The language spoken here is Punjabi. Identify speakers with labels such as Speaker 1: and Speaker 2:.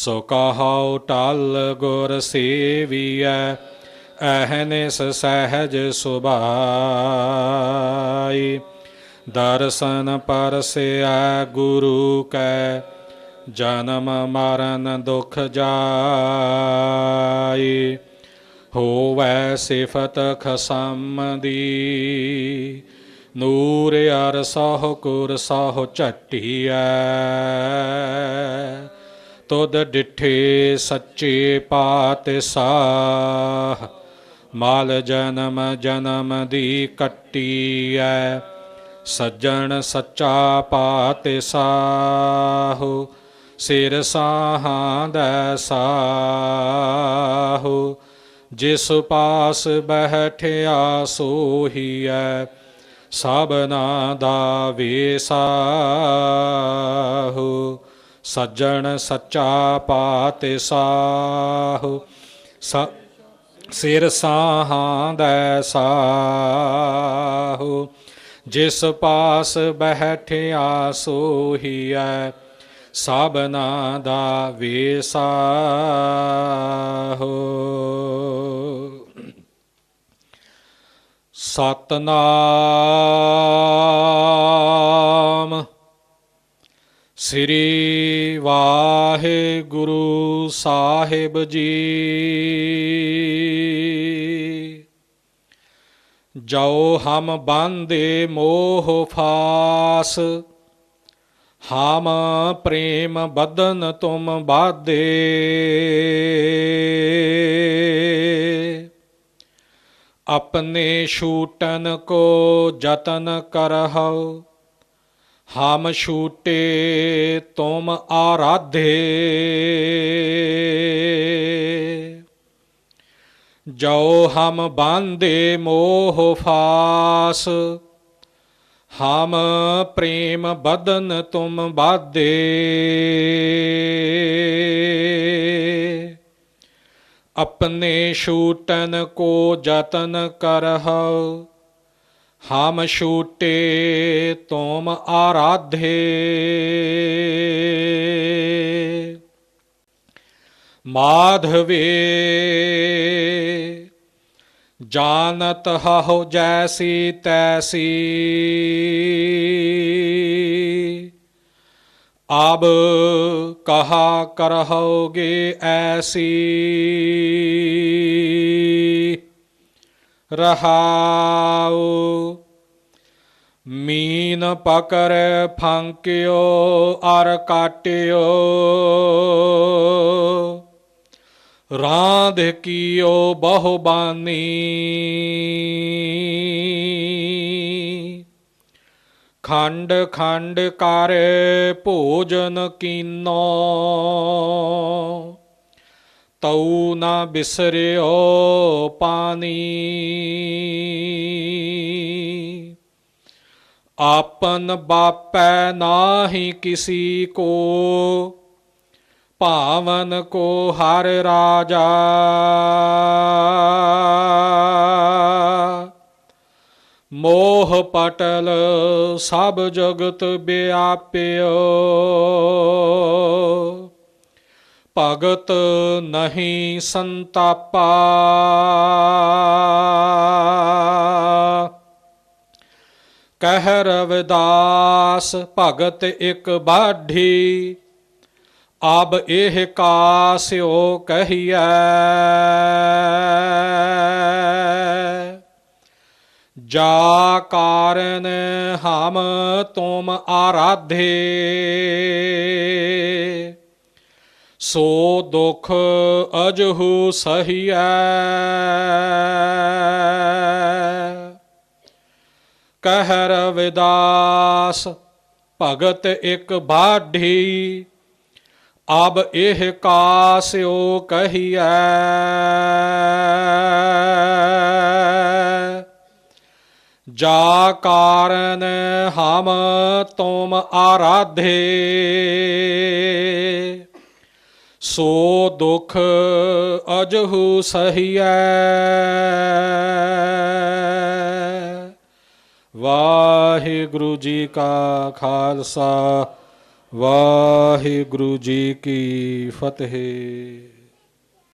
Speaker 1: ਸੋ ਕਹਉ ਟਲ ਗੁਰ ਸੇਵੀਐ ਅਹਨਿਸ ਸਹਿਜ ਸੁਭਾਈ। ਦਰਸ਼ਨ ਪਰਸਿਆ ਗੁਰੂ ਕੈ, ਜਨਮ ਮਰਨ ਦੁਖ ਜਾਈ। ਹੋਵੈ ਸਿਫਤ ਖਸਮ ਦੀ ਨੂਰ ਅਰ ਸਹੁ ਕੁਰ ਸਹੁ ਝਟੀਐ। ਤੁਧ ਡਿਠੇ ਸੱਚੇ ਪਾਤਸ਼ਾਹ, ਮਾਲ ਜਨਮ ਜਨਮ ਦੀ ਕੱਟੀ ਕੱਟੀਐ, ਸੱਜਣ ਸੱਚਾ ਪਾਤਸ਼ਾਹ, ਸਿਰ ਸਾਹਾਂ ਦਾ ਸਾਹੁ, ਜਿਸ ਪਾਸ ਬਹਿਠਿਆ ਸੋਹੀਐ, ਸਭਨਾ ਦਾ ਵੇਸਾ। ਸੱਜਣ ਸੱਚਾ ਪਾਤਸ਼ਾਹ ਸ, ਸਿਰ ਸਾਹਾਂ ਦਾ ਸਾਹੁ। ਜਿਸ ਪਾਸ ਬਹਿਠਿਆ ਸੋਹੀਐ ਸਭਨਾ ਦਾ ਵੇਸਾਹੁ ਸਤਨਾਮ ਸ੍ਰੀ ਵਾਹਿਗੁਰੂ ਸਾਹਿਬ ਜੀ। ਜੋ ਹਮ ਬੰਦੇ ਮੋਹ ਫਾਸ, ਹਮ ਪ੍ਰੇਮ ਬਦਨ ਤੁਮ ਬਾਦੇ ਆਪਣੇ ਛੂਟਨ ਕੋ ਯਤਨ ਕਰਹੁ ਹਮ ਛੂਟੇ ਤੁਮ ਆਰਾਧੇ। ਜੋ ਹਮ ਬਾਂਦੇ ਮੋਹ ਫਾਸ, ਹਮ ਪ੍ਰੇਮ ਬਦਨ ਤੁਮ ਬਾਦੇ। ਆਪਣੇ ਛੂਟਨ ਕੋ ਯਤਨ ਕਰਹੁ हम शूटे तुम आराधे माधवे जानत हो जैसी तैसी। अब कहा करहोगे ऐसी। ਰਹਾਉ। ਮੀਨ ਪਕਰ ਫੰਕਿਓ, ਅਰ ਕਾਟਿਓ। ਰਾਂਧ ਕੀਓ ਬਹੁ ਬਾਨੀ ਖੰਡ ਖੰਡ ਕਰ ਭੋਜਨ ਕੀਨੋ। ਤਉ ਨਾ ਬਿਸਰਿਓ ਪਾਣੀ। ਆਪਨ ਬਾਪੈ ਨਾਹੀ ਕਿਸੀ ਕੋ, ਭਾਵਨ ਕੋ ਹਰ ਰਾਜਾ। ਮੋਹ ਪਟਲ ਸਭ ਜਗਤ ਵਿਆਪਿਓ ਭਗਤ ਨਹੀਂ ਸੰਤਾਪਾ। ਕਹਿ ਰਵਿਦਾਸ ਭਗਤ ਇਕ ਬਾਢੀ, ਆਬ ਇਹ ਕਾਸਿਓ ਕਹੀਐ। ਜਾ ਕਾਰਨ ਹਮ ਤੁਮ ਆਰਾਧੇ। ਸੋ ਦੁਖ ਅਜਹੂ ਸਹੀਐ। ਕਹਿ ਰਵਿਦਾਸ ਭਗਤ ਇਕ ਬਾਢੀ, ਅਬ ਇਹ ਕਾਸਿਓ ਕਹੀਐ। ਜਾ ਕਾਰਨ ਹਮ ਤੁਮ ਆਰਾਧੇ। ਸੋ ਦੁਖ ਅਜਹੂ ਸਹੀਐ। ਵਾਹਿਗੁਰੂ ਜੀ ਕਾ ਖਾਲਸਾ ਵਾਹਿਗੁਰੂ ਜੀ ਕੀ ਫਤਿਹ।